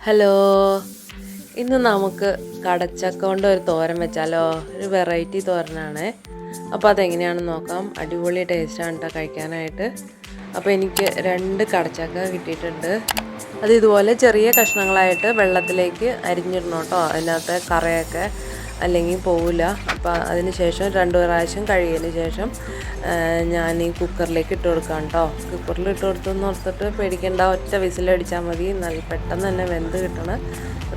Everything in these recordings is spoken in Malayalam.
ഹലോ. ഇന്ന് നമുക്ക് കടച്ചക്ക കൊണ്ട് ഒരു തോരൻ വെച്ചാലോ? ഒരു വെറൈറ്റി തോരനാണ്. അപ്പോൾ അതെങ്ങനെയാണെന്ന് നോക്കാം. അടിപൊളി ടേസ്റ്റാണ് കേട്ടോ കഴിക്കാനായിട്ട്. അപ്പോൾ എനിക്ക് രണ്ട് കടച്ചക്ക കിട്ടിയിട്ടുണ്ട്. അത് ഇതുപോലെ ചെറിയ കഷ്ണങ്ങളായിട്ട് വെള്ളത്തിലേക്ക് അരിഞ്ഞിടണം കേട്ടോ അതിനകത്തെ കറയൊക്കെ അല്ലെങ്കിൽ പോവില്ല. അപ്പോൾ അതിന് ശേഷം രണ്ട് പ്രാവശ്യം കഴുകിയതിന് ശേഷം ഞാൻ ഈ കുക്കറിലേക്ക് ഇട്ട് കൊടുക്കാം കേട്ടോ കുക്കറിൽ ഇട്ട് കൊടുത്തെന്ന് ഓർത്തിട്ട് പേടിക്കേണ്ട ഒറ്റ വിസിലടിച്ചാൽ മതി. നല്ല പെട്ടെന്ന് തന്നെ വെന്ത് കിട്ടണ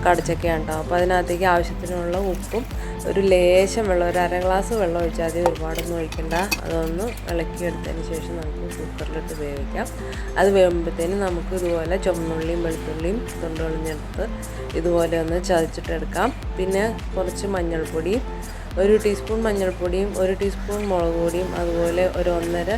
കടച്ചക്കയാണ് കേട്ടോ അപ്പോൾ അതിനകത്തേക്ക് ആവശ്യത്തിനുള്ള ഉപ്പും ഒരു ലേശം വെള്ളം ഒരു അര ഗ്ലാസ് വെള്ളം ഒഴിച്ചാൽ മതി. ഒരുപാടൊന്നും ഒഴിക്കണ്ട. അതൊന്ന് ഇളക്കിയെടുത്തതിന് ശേഷം നമുക്ക് കുക്കറിലിട്ട് വേവിക്കാം. അത് വേകുമ്പോഴത്തേന് നമുക്ക് ഇതുപോലെ ചുമന്നുള്ളിയും വെളുത്തുള്ളിയും തൊണ്ടുകളഞ്ഞെടുത്ത് ഇതുപോലെ ഒന്ന് ചതച്ചിട്ടെടുക്കാം. പിന്നെ കുറച്ച് മഞ്ഞൾപ്പൊടി ഒരു ടീസ്പൂൺ മഞ്ഞൾപ്പൊടിയും ഒരു ടീസ്പൂൺ മുളക് പൊടിയും അതുപോലെ ഒരു ഒന്നര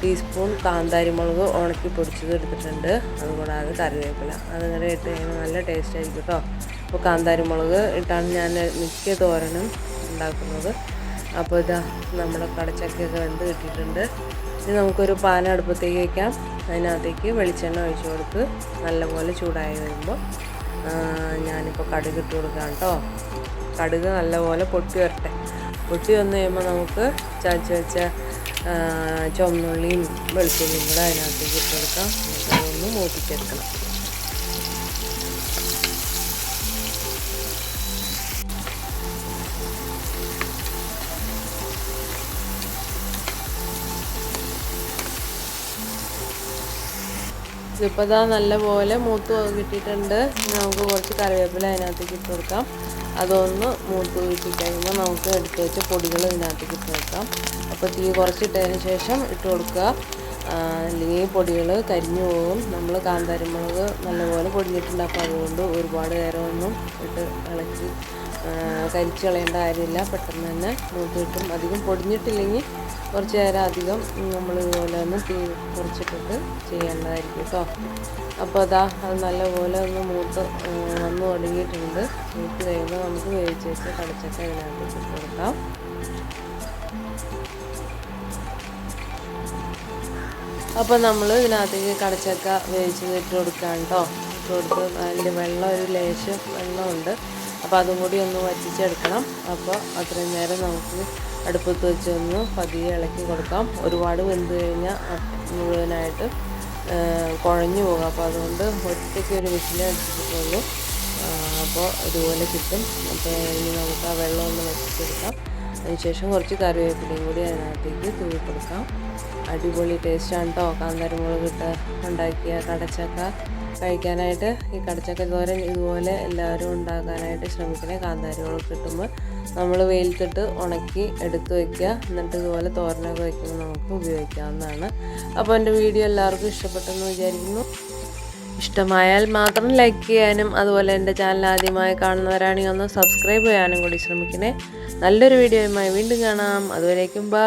ടീസ്പൂൺ കാന്താരി മുളക് ഉണക്കി പൊടിച്ചത് എടുത്തിട്ടുണ്ട്. അതുകൂടാതെ കറിവേപ്പില. അതങ്ങനെ ഇട്ട് കഴിഞ്ഞാൽ നല്ല ടേസ്റ്റ് ആയിരിക്കും കേട്ടോ അപ്പോൾ കാന്താരി മുളക് ഇട്ടാണ് ഞാൻ മിക്ക തോരനും ഉണ്ടാക്കുന്നത്. അപ്പോൾ ഇതാ നമ്മുടെ കടച്ചക്കയൊക്കെ വെന്ത് കിട്ടിയിട്ടുണ്ട്. ഇനി നമുക്കൊരു പാൻ അടുപ്പത്തേക്ക് വയ്ക്കാം അതിനകത്തേക്ക് വെളിച്ചെണ്ണ ഒഴിച്ച് കൊടുത്ത് നല്ലപോലെ ചൂടായി വരുമ്പോൾ ആ, ഞാനിപ്പോൾ കടുക് ഇട്ട് കൊടുക്കാം കേട്ടോ കടുക് നല്ലപോലെ പൊട്ടി വരട്ടെ. പൊട്ടി വന്നു കഴിയുമ്പോൾ നമുക്ക് ചതച്ച് വെച്ച ചുമന്നുള്ളിയും വെളുത്തുള്ളിയും കൂടെ അതിനകത്തേക്ക് ഇട്ട് കൊടുക്കാം. അതൊന്ന് മൂപ്പിച്ചെടുക്കണം. ഇതിപ്പോൾ ഇതാ നല്ലപോലെ മൂത്ത് കിട്ടിയിട്ടുണ്ട്. നമുക്ക് കുറച്ച് കറിവേപ്പില അതിനകത്തേക്ക് ഇട്ട് കൊടുക്കാം. അതൊന്ന് മൂത്ത് കിട്ടി കഴിയുമ്പോൾ നമുക്ക് എടുത്ത് വെച്ച പൊടികൾ ഇതിനകത്തേക്ക് ഇട്ട് കൊടുക്കാം. അപ്പോൾ തീ കുറച്ചിട്ടതിന് ശേഷം ഇട്ട് കൊടുക്കുക. അല്ലെങ്കിൽ പൊടികൾ കരിഞ്ഞു പോകും. നമ്മൾ കാന്താരിമുളക് നല്ലപോലെ പൊടിഞ്ഞിട്ടുണ്ട്. അപ്പോൾ അതുകൊണ്ട് ഒരുപാട് നേരമൊന്നും ഇട്ട് ഇളക്കി കരിച്ച് കളയേണ്ട കാര്യമില്ല. പെട്ടെന്ന് തന്നെ മൂത്ത് കിട്ടും. അധികം പൊടിഞ്ഞിട്ടില്ലെങ്കിൽ കുറച്ച് നേരം അധികം നമ്മൾ ഇതുപോലെ ഒന്ന് തീ കുറച്ചിട്ടിട്ട് ചെയ്യേണ്ടതായിരിക്കും കേട്ടോ. അപ്പോൾ അതാ അത് നല്ലപോലെ ഒന്ന് മൂത്ത് വന്ന് തുടങ്ങിയിട്ടുണ്ട് മൂത്ത് കഴിയുമ്പോൾ നമുക്ക് വേവിച്ച് വെച്ച് കടച്ചൊക്കെ അതിനകത്ത് കൊടുക്കാം. അപ്പോൾ നമ്മൾ ഇതിനകത്തേക്ക് കടച്ചക്ക വേവിച്ചത് ഇട്ട് കൊടുക്കാം കേട്ടോ ഇട്ട് കൊടുത്ത് അതിന്റെ വെള്ളം ഒരു ലേശം വെള്ളമുണ്ട്. അപ്പോൾ അതും കൂടി ഒന്ന് വറ്റിച്ചെടുക്കണം. അപ്പോൾ അത്രയും നേരം നമുക്ക് അടുപ്പത്ത് വെച്ച് ഒന്ന് പതിയെ ഇളക്കി കൊടുക്കാം. ഒരുപാട് വെന്ത് കഴിഞ്ഞാൽ മുഴുവനായിട്ട് കുഴഞ്ഞു പോകും. അപ്പോൾ അതുകൊണ്ട് ഒറ്റയ്ക്ക് ഒരു വിസിൽ അടിച്ചിട്ടുള്ളൂ അപ്പോൾ ഇതുപോലെ കിട്ടും. അപ്പോൾ ഇനി നമുക്ക് ആ വെള്ളം ഒന്ന് വറ്റിച്ചെടുക്കാം. അതിനുശേഷം കുറച്ച് കറിവേപ്പിലയും കൂടി അതിനകത്തേക്ക് തൂവി കൊടുക്കാം. അടിപൊളി ടേസ്റ്റാണ് കേട്ടോ കാന്താരിമുളക് ഇട്ട് ഉണ്ടാക്കിയ കടച്ചക്ക. കഴിക്കാനായിട്ട് ഈ കടച്ചക്ക തോരൻ ഇതുപോലെ എല്ലാവരും ഉണ്ടാക്കാനായിട്ട് ശ്രമിക്കണേ. കാന്താരമുളക് കിട്ടുമ്പോൾ നമ്മൾ വെയിലത്തിട്ട് ഉണക്കി എടുത്ത് വയ്ക്കുക എന്നിട്ട് ഇതുപോലെ തോരനൊക്കെ വയ്ക്കുമ്പോൾ നമുക്ക് ഉപയോഗിക്കാവുന്നതാണ്. അപ്പോൾ എന്റെ വീഡിയോ എല്ലാവർക്കും ഇഷ്ടപ്പെട്ടെന്ന് വിചാരിക്കുന്നു. ഇഷ്ടമായാൽ മാത്രം ലൈക്ക് ചെയ്യാനും അതുപോലെ എന്റെ ചാനൽ ആദ്യമായി കാണുന്നവരാണെങ്കിൽ ഒന്ന് സബ്സ്ക്രൈബ് ചെയ്യാനും കൂടി ശ്രമിക്കണേ. നല്ലൊരു വീഡിയോയുമായി വീണ്ടും കാണാം. അതുവരേക്കും ബൈ